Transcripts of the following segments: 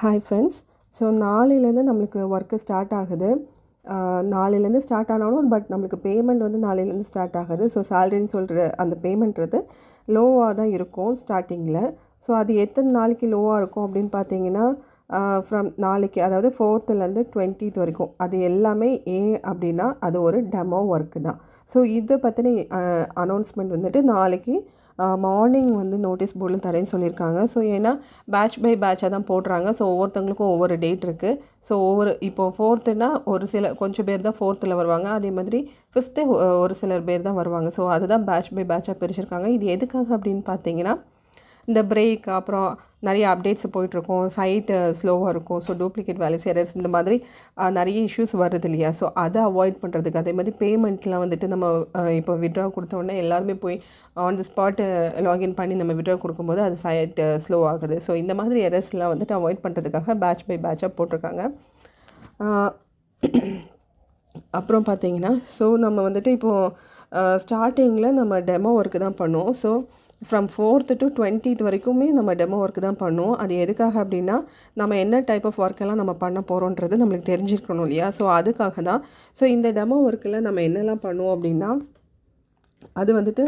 Hi friends so நாளையிலேருந்து நம்மளுக்கு work start ஆகுது. நாளையிலேருந்து ஸ்டார்ட் ஆனாலும் பட் நம்மளுக்கு பேமெண்ட் வந்து நாளையிலேருந்து ஸ்டார்ட் ஆகுது. ஸோ சேலரின்னு சொல்கிற அந்த பேமெண்ட்றது லோவாக தான் இருக்கும் ஸ்டார்டிங்கில் ஸோ அது எத்தனை நாளைக்கு லோவாக இருக்கும் அப்படின்னு பார்த்தீங்கன்னா ஃப்ரம் நாளைக்கு அதாவது ஃபோர்த்துலேருந்து டுவெண்ட்டித் வரைக்கும். அது எல்லாமே ஏன் அப்படின்னா அது ஒரு டெமோ ஒர்க்கு தான். ஸோ இதை பற்றின அனௌன்ஸ்மெண்ட் வந்துட்டு நாளைக்கு மார்னிங் வந்து நோட்டீஸ் போர்டில் தரேன்னு சொல்லியிருக்காங்க. ஸோ ஏன்னா பேட்ச் பை பேட்சாக தான் போடுறாங்க. ஸோ ஒவ்வொருத்தவங்களுக்கும் ஒவ்வொரு டேட் இருக்குது ஸோ ஒவ்வொரு இப்போது ஃபோர்த்துனா ஒரு சில கொஞ்சம் பேர் தான் ஃபோர்த்தில் வருவாங்க. அதே மாதிரி ஃபிஃப்த்து ஒரு சிலர் பேர் தான் வருவாங்க. ஸோ அதுதான் பேட்ச் பை பேட்சாக பிரிச்சிருக்காங்க. இது எதுக்காக அப்படின்னு பார்த்தீங்கன்னா இந்த பிரேக் அப்புறம் நிறைய அப்டேட்ஸ் போயிட்டுருக்கும். சைட்டு ஸ்லோவாக இருக்கும். ஸோ டூப்ளிகேட் வேல்யூஸ் எரர்ஸ் இந்த மாதிரி நிறைய இஷ்யூஸ் வருது இல்லையா? ஸோ அதை அவாய்ட் பண்ணுறதுக்கு அதே மாதிரி பேமெண்ட்லாம் வந்துட்டு நம்ம இப்போ விட்ரா கொடுத்த உடனே எல்லாருமே போய் ஆன் தி ஸ்பாட்டு லாகின் பண்ணி நம்ம விட்ரா கொடுக்கும்போது அது சைட் ஸ்லோ ஆகுது. ஸோ இந்த மாதிரி எரர்ஸ்லாம் வந்துட்டு அவாய்ட் பண்ணுறதுக்காக பேட்ச் பை பேட்சாக போட்டிருக்காங்க. அப்புறம் பார்த்தீங்கன்னா ஸோ நம்ம வந்துட்டு இப்போது ஸ்டார்டிங்கில் நம்ம டெமோ ஒர்க்கு தான் பண்ணுவோம். So from fourth to twentieth வரைக்குமே நம்ம டெமோ ஒர்க்கு தான் பண்ணுவோம். அது எதுக்காக அப்படின்னா நம்ம என்ன டைப் ஆஃப் ஒர்க்கெல்லாம் நம்ம பண்ண போகிறோன்றது நம்மளுக்கு தெரிஞ்சிருக்கணும் இல்லையா? ஸோ அதுக்காக தான். ஸோ இந்த டெமோ ஒர்க்கில் நம்ம என்னெல்லாம் பண்ணுவோம் அப்படின்னா அது வந்துட்டு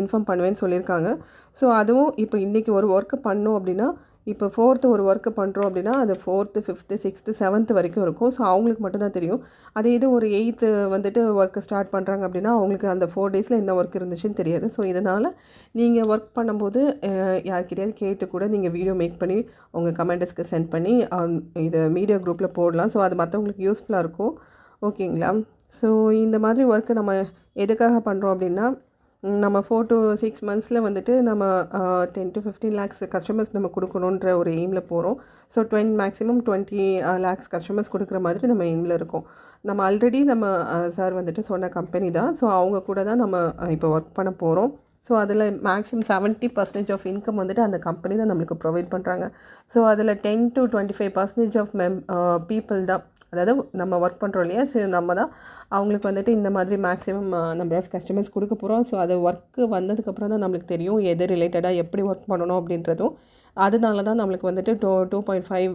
இன்ஃபார்ம் பண்ணுவேன்னு சொல்லியிருக்காங்க. ஸோ அதுவும் இப்போ இன்றைக்கி ஒரு ஒர்க்கு பண்ணோம் அப்படின்னா இப்போ ஃபோர்த்து ஒரு ஒர்க்கு பண்ணுறோம் அப்படின்னா அது ஃபோர்த்து ஃபிஃப்த்து சிக்ஸ்த்து செவன்த்து வரைக்கும் இருக்கும். ஸோ அவங்களுக்கு மட்டும்தான் தெரியும். அதே இது ஒரு எயித்து வந்துட்டு ஒர்க்கு ஸ்டார்ட் பண்ணுறாங்க அப்படின்னா அவங்களுக்கு அந்த ஃபோர் டேஸில் என்ன ஒர்க் இருந்துச்சுன்னு தெரியாது. ஸோ இதனால் நீங்கள் ஒர்க் பண்ணும்போது யார்கிட்டயாவது கேட்டு கூட நீங்கள் வீடியோ மேக் பண்ணி உங்கள் கமெண்டர்ஸ்க்கு சென்ட் பண்ணி இதை மீடியா குரூப்பில் போடலாம். ஸோ அது மற்றவங்களுக்கு யூஸ்ஃபுல்லாக இருக்கும். ஓகேங்களா ஸோ இந்த மாதிரி ஒர்க்கு நம்ம எதுக்காக பண்ணுறோம் அப்படின்னா நம்ம ஃபோர் டு சிக்ஸ் மந்த்ஸில் வந்துட்டு நம்ம ten to fifteen lakhs customers நம்ம கொடுக்கணுன்ற ஒரு எய்மில் போகிறோம் so twenty maximum twenty lakhs customers கொடுக்குற மாதிரி நம்ம எய்மில் இருக்கோம். நம்ம ஆல்ரெடி நம்ம சார் வந்துட்டு சொன்ன கம்பெனி தான். ஸோ அவங்க கூட தான் நம்ம இப்போ ஒர்க் பண்ண போகிறோம் ஸோ அதில் maximum seventy percentage of income வந்துட்டு அந்த கம்பெனி தான் நம்மளுக்கு ப்ரொவைட் பண்ணுறாங்க ஸோ அதில் ten to twenty five percentage of மெம் people தான். அதாவது நம்ம ஒர்க் பண்ணுறோம் இல்லையா? ஸோ நம்ம தான் அவங்களுக்கு வந்துட்டு இந்த மாதிரி மேக்ஸிமம் நம்பர் ஆஃப் கஸ்டமர்ஸ் கொடுக்க போகிறோம் ஸோ அது ஒர்க்கு வந்ததுக்கப்புறம் தான் நம்மளுக்கு தெரியும் எது ரிலேட்டடாக எப்படி ஒர்க் பண்ணணும் அப்படின்றதும். அதனால தான் நம்மளுக்கு வந்துட்டு two two point five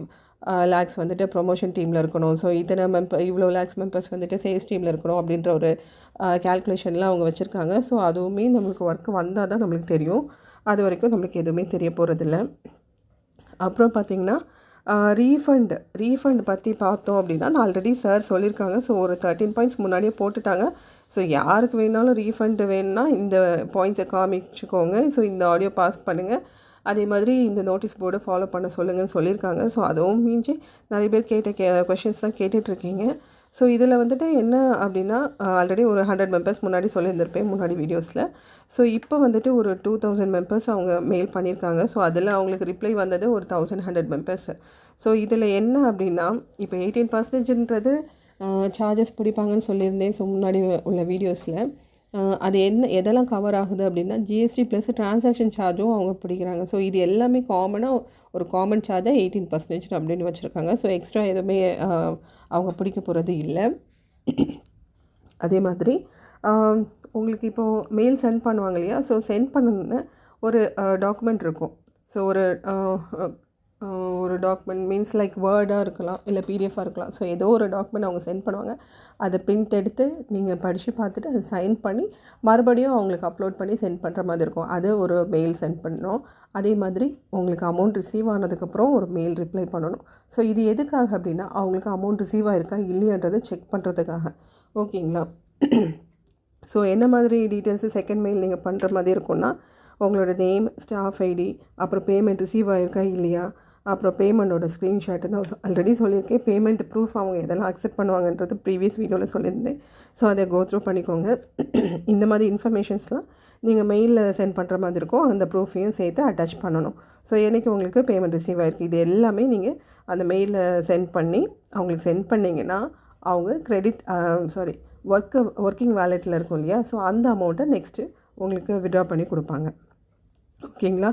lakhs வந்துட்டு ப்ரொமோஷன் டீமில் இருக்கணும். ஸோ இத்தனை மெம்பர் இவ்வளோ லேக்ஸ் மெம்பர்ஸ் வந்துட்டு சேல்ஸ் டீமில் இருக்கணும் அப்படின்ற ஒரு கேல்குலேஷன்லாம் அவங்க வச்சுருக்காங்க. ஸோ அதுவுமே நம்மளுக்கு ஒர்க்கு வந்தால் தான் நம்மளுக்கு தெரியும். அது வரைக்கும் நம்மளுக்கு எதுவுமே தெரிய போகிறதில்ல அப்புறம் பார்த்திங்கன்னா ரீஃபண்ட் ரீஃபண்ட் பற்றி பார்த்தோம் அப்படின்னா நான் ஆல்ரெடி சார் சொல்லியிருக்காங்க ஸோ ஒரு தேர்ட்டின் பாயிண்ட்ஸ் முன்னாடியே போட்டுட்டாங்க. ஸோ யாருக்கு வேணாலும் ரீஃபண்டு வேணும்னா இந்த பாயிண்ட்ஸை காமிச்சுக்கோங்க. ஸோ இந்த ஆடியோ பாஸ் பண்ணுங்கள் அதே மாதிரி இந்த நோட்டீஸ் போர்டை ஃபாலோ பண்ண சொல்லுங்கன்னு சொல்லியிருக்காங்க ஸோ அதுவும் மீஞ்சி நிறைய பேர் கேட்ட கே கொஷின்ஸ் தான் கேட்டுட்ருக்கீங்க ஸோ இதில் வந்துட்டு என்ன அப்படின்னா ஆல்ரெடி ஒரு ஹண்ட்ரட் மெம்பர்ஸ் முன்னாடி சொல்லியிருந்திருப்பேன் முன்னாடி வீடியோஸில் ஸோ இப்போ வந்துட்டு ஒரு டூ தௌசண்ட் மெம்பர்ஸ் அவங்க மெயில் பண்ணியிருக்காங்க. ஸோ அதில் அவங்களுக்கு ரிப்ளை வந்தது ஒரு தௌசண்ட் ஹண்ட்ரட் மெம்பர்ஸ் ஸோ இதில் என்ன அப்படின்னா இப்போ எயிட்டீன் பர்சன்டேஜ்ன்றது சார்ஜஸ் பிடிப்பாங்கன்னு சொல்லியிருந்தேன். ஸோ முன்னாடி உள்ள வீடியோஸில் அது என்ன எதெல்லாம் கவர் ஆகுது அப்படின்னா ஜிஎஸ்டி ப்ளஸ் டிரான்சாக்ஷன் சார்ஜும் அவங்க பிடிக்கிறாங்க. ஸோ இது எல்லாமே காமனாக ஒரு காமன் சார்ஜாக எயிட்டீன் பர்சன்டேஜ் அப்படின்னு வச்சுருக்காங்க. ஸோ எக்ஸ்ட்ரா எதுவுமே அவங்க பிடிக்க போகிறது இல்லை. அதே மாதிரி உங்களுக்கு இப்போது மெயில் சென்ட் பண்ணுவாங்க இல்லையா? ஸோ சென்ட் பண்ணணுன்னு ஒரு டாக்குமெண்ட் இருக்கும். ஸோ ஒரு ஒரு டாக்குமெண்ட் மீன்ஸ் லைக் வேர்டாக இருக்கலாம் இல்லை பிடிஎஃபாக இருக்கலாம். ஸோ ஏதோ ஒரு டாக்குமெண்ட் அவங்க சென்ட் பண்ணுவாங்க. அதை பிரிண்ட் எடுத்து நீங்கள் படித்து பார்த்துட்டு அதை சைன் பண்ணி மறுபடியும் அவங்களுக்கு அப்லோட் பண்ணி சென்ட் பண்ணுற மாதிரி இருக்கும். அது ஒரு மெயில் சென்ட் பண்ணுறோம். அதே மாதிரி உங்களுக்கு அமௌண்ட் ரிசீவ் ஆனதுக்கப்புறம் ஒரு மெயில் ரிப்ளை பண்ணணும். ஸோ இது எதுக்காக அப்படின்னா அவங்களுக்கு அமௌண்ட் ரிசீவ் ஆயிருக்கா இல்லையான்றதை செக் பண்ணுறதுக்காக ஓகேங்களா? ஸோ என்ன மாதிரி டீட்டெயில்ஸு செகண்ட் மெயில் நீங்கள் பண்ணுற மாதிரி இருக்கும்னா உங்களோட நேம் ஸ்டாஃப் ஐடி அப்புறம் பேமெண்ட் ரிசீவ் ஆகிருக்கா இல்லையா? அப்புறம் பேமெண்ட்டோட ஸ்க்ரீன்ஷாட்டு தான் ஆல்ரெடி சொல்லியிருக்கேன். பேமெண்ட் ப்ரூஃப் அவங்க எதெல்லாம் அக்செப்ட் பண்ணுவாங்கன்றது ப்ரீவியஸ் வீடியோவில் சொல்லியிருந்தேன். ஸோ அதை கோ த்ரூ பண்ணிக்கோங்க. இந்த மாதிரி இன்ஃபர்மேஷன்ஸ்லாம் நீங்கள் மெயிலில் சென்ட் பண்ணுற மாதிரி இருக்கும். அந்த ப்ரூஃபையும் சேர்த்து அட்டாச் பண்ணணும். ஸோ என்றைக்கு உங்களுக்கு பேமெண்ட் ரிசீவ் ஆகிருக்கு இது எல்லாமே நீங்கள் அந்த மெயிலில் சென்ட் பண்ணி அவங்களுக்கு சென்ட் பண்ணிங்கன்னா அவங்க க்ரெடிட் சாரி ஒர்க்கு ஒர்க்கிங் வேலெட்டில் இருக்கும் இல்லையா? ஸோ அந்த அமௌண்ட்டை நெக்ஸ்ட்டு உங்களுக்கு விட்ரா பண்ணி கொடுப்பாங்க. ஓகேங்களா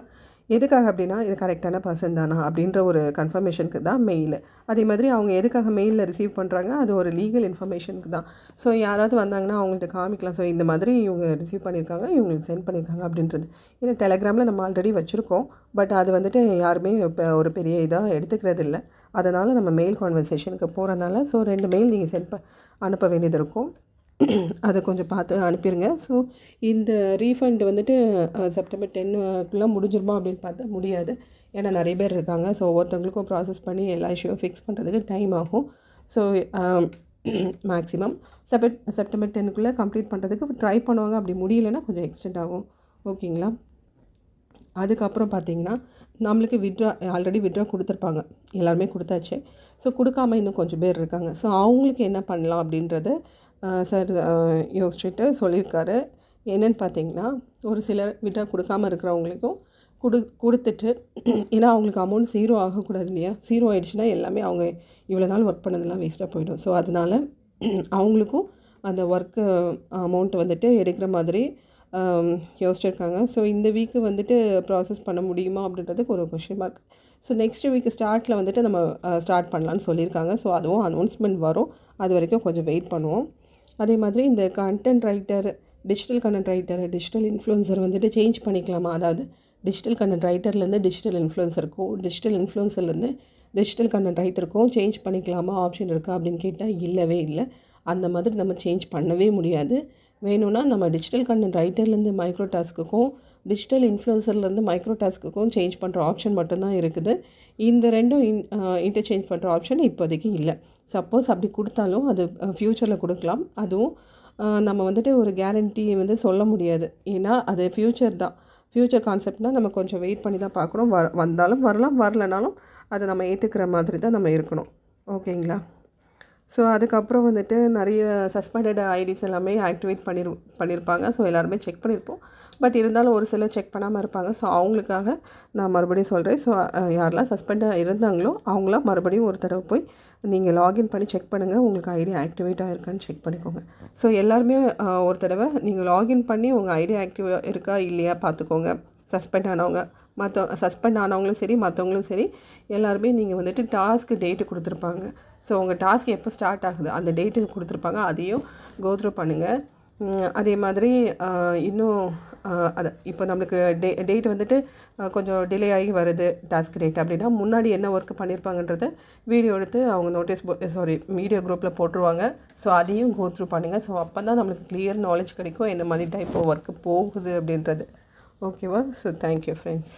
எதுக்காக அப்படின்னா இது கரெக்டான பர்சன் தானா அப்படின்ற ஒரு கன்ஃபர்மேஷனுக்கு தான் மெயில் அதே மாதிரி அவங்க எதுக்காக மெயிலில் ரிசீவ் பண்ணுறாங்க அது ஒரு லீகல் இன்ஃபர்மேஷனுக்கு தான். ஸோ யாராவது வந்தாங்கன்னா அவங்கள்ட்ட காமிக்கலாம். ஸோ இந்த மாதிரி இவங்க ரிசீவ் பண்ணியிருக்காங்க இவங்களுக்கு சென்ட் பண்ணியிருக்காங்க அப்படின்றது. ஏன்னா டெலகிராமில் நம்ம ஆல்ரெடி வச்சுருக்கோம். பட் அது வந்துட்டு யாருமே இப்போ ஒரு பெரிய இதாக எடுத்துக்கிறது இல்லை. அதனால் நம்ம மெயில் கான்வர்சேஷனுக்கு போகிறதுனால ஸோ ரெண்டு மெயில் நீங்கள் சென்ட் ப அனுப்ப வேண்டியது இருக்கும். அதை கொஞ்சம் பார்த்து அனுப்பிடுங்க ஸோ இந்த ரீஃபண்ட் வந்துட்டு செப்டம்பர் டென்னுக்குள்ளே முடிஞ்சிருமா அப்படின்னு பார்த்தா முடியாது. ஏன்னா நிறைய பேர் இருக்காங்க. ஸோ ஒவ்வொருத்தவங்களுக்கும் ப்ராசஸ் பண்ணி எல்லா இஷ்யூவும் ஃபிக்ஸ் பண்ணுறதுக்கு டைம் ஆகும். ஸோ மேக்ஸிமம் செப்டம்பர் செப்டம்பர் டென்னுக்குள்ளே கம்ப்ளீட் பண்ணுறதுக்கு ட்ரை பண்ணுவாங்க. அப்படி முடியலன்னா கொஞ்சம் எக்ஸ்டெண்ட் ஆகும். ஓகேங்களா அதுக்கப்புறம் பார்த்தீங்கன்னா நம்மளுக்கு விட்ரா ஆல்ரெடி விட்ரா கொடுத்துருப்பாங்க. எல்லாருமே கொடுத்தாச்சு. ஸோ கொடுக்காம இன்னும் கொஞ்சம் பேர் இருக்காங்க. ஸோ அவங்களுக்கு என்ன பண்ணலாம் அப்படின்றத சார் யோசிச்சுட்டு சொல்லியிருக்காரு. என்னன்னு பார்த்தீங்கன்னா ஒரு சிலர் விட்ரா கொடுக்காம இருக்கிறவங்களுக்கும் கொடு கொடுத்துட்டு ஏன்னா அவங்களுக்கு அமௌண்ட் ஜீரோ ஆகக்கூடாது இல்லையா? ஜீரோ ஆகிடுச்சுன்னா எல்லாமே அவங்க இவ்வளோ நாள் ஒர்க் பண்ணதெல்லாம் வேஸ்ட்டாக போயிடும். ஸோ அதனால் அவங்களுக்கும் அந்த ஒர்க்கு அமௌண்ட் வந்துட்டு எடுக்கிற மாதிரி யோசிச்சுருக்காங்க யோசிச்சிருக்காங்க. ஸோ இந்த வீக்கு வந்துட்டு ப்ராசஸ் பண்ண முடியுமா அப்படின்றதுக்கு ஒரு question mark so next week ஸ்டார்ட்டில் வந்துட்டு நம்ம ஸ்டார்ட் பண்ணலான்னு சொல்லியிருக்காங்க. ஸோ அதுவும் அனௌன்ஸ்மெண்ட் வரும். அது வரைக்கும் கொஞ்சம் வெயிட் பண்ணுவோம். அதே மாதிரி இந்த content writer digital content writer digital influencer வந்துட்டு சேஞ்ச் பண்ணிக்கலாமா? அதாவது டிஜிட்டல் கண்டென்ட் ரைட்டர்லேருந்து டிஜிட்டல் இன்ஃப்ளூயன்சருக்கும் டிஜிட்டல் இன்ஃப்ளூயன்சர்லேருந்து டிஜிட்டல் கண்டென்ட் ரைட்டருக்கும் சேஞ்ச் பண்ணிக்கலாமா? ஆப்ஷன் இருக்கா அப்படின்னு கேட்டால் இல்லவே இல்லை. அந்த மாதிரி நம்ம சேஞ்ச் பண்ணவே முடியாது. வேணும்னா நம்ம டிஜிட்டல் கண்டென்ட் ரைட்டர்லேருந்து மைக்ரோ டாஸ்க்குக்கும் டிஜிட்டல் இன்ஃப்ளூயன்சர்லேருந்து மைக்ரோ டாஸ்க்குக்கும் சேஞ்ச் பண்ணுற ஆப்ஷன் மட்டும்தான் இருக்குது. இந்த ரெண்டும் இன் இன்டர்சேஞ்ச் பண்ணுற ஆப்ஷன் இப்போதைக்கு இல்லை. சப்போஸ் அப்படி கொடுத்தாலும் அது ஃப்யூச்சரில் கொடுக்கலாம். அதுவும் நம்ம வந்துட்டு ஒரு கேரண்டி வந்து சொல்ல முடியாது. ஏன்னா அது ஃப்யூச்சர் தான். ஃப்யூச்சர் கான்செப்ட்னால் நம்ம கொஞ்சம் வெயிட் பண்ணி தான் பார்க்குறோம் வ வந்தாலும் வரலாம். வரலனாலும் அதை நம்ம ஏற்றுக்கிற மாதிரி தான் நம்ம இருக்கணும். ஓகேங்களா ஸோ அதுக்கப்புறம் வந்துட்டு நிறைய சஸ்பெண்டட் ஐடிஸ் எல்லாமே ஆக்டிவேட் பண்ணிரு பண்ணியிருப்பாங்க ஸோ எல்லாருமே செக் பண்ணியிருப்போம் பட் இருந்தாலும் ஒரு சிலர் செக் பண்ணாமல் இருப்பாங்க. ஸோ அவங்களுக்காக நான் மறுபடியும் சொல்கிறேன் ஸோ யாரெல்லாம் சஸ்பெண்டாக இருந்தாங்களோ அவங்களாம் மறுபடியும் ஒரு தடவை போய் நீங்கள் லாகின் பண்ணி செக் பண்ணுங்கள் உங்களுக்கு ஐடி ஆக்டிவேட் ஆகிருக்கான்னு செக் பண்ணிக்கோங்க. ஸோ எல்லாருமே ஒரு தடவை நீங்கள் லாகின் பண்ணி உங்கள் ஐடி ஆக்டிவ் இருக்கா இல்லையா பார்த்துக்கோங்க. சஸ்பெண்ட் ஆனவங்க மற்ற சஸ்பெண்ட் ஆனவங்களும் சரி மற்றவங்களும் சரி எல்லாருமே நீங்கள் வந்துட்டு டாஸ்க்கு டேட்டு கொடுத்துருப்பாங்க. ஸோ உங்கள் டாஸ்க் எப்போ ஸ்டார்ட் ஆகுது? அந்த டேட்டு கொடுத்துருப்பாங்க. அதையும் கோத்ரூ பண்ணுங்கள் அதே மாதிரி இன்னும் அதை அது இப்போ நம்மளுக்கு டே டேட் வந்துட்டு கொஞ்சம் டிலே ஆகி வருது டாஸ்க் டேட் அப்படின்னா முன்னாடி என்ன ஒர்க் பண்ணியிருப்பாங்கன்றத வீடியோ எடுத்து அவங்க நோட்டீஸ் சாரி மீடியா குரூப்பில் போட்டுருவாங்க. ஸோ அதையும் கோத்ரூ பண்ணுங்கள் ஸோ அப்போ தான் நம்மளுக்கு கிளியர் நாலேஜ் கிடைக்கும். என்ன மாதிரி டைப் ஒர்க்கு போகுது அப்படின்றது. ஓகேவா ஸோ தேங்க்யூ ஃப்ரெண்ட்ஸ்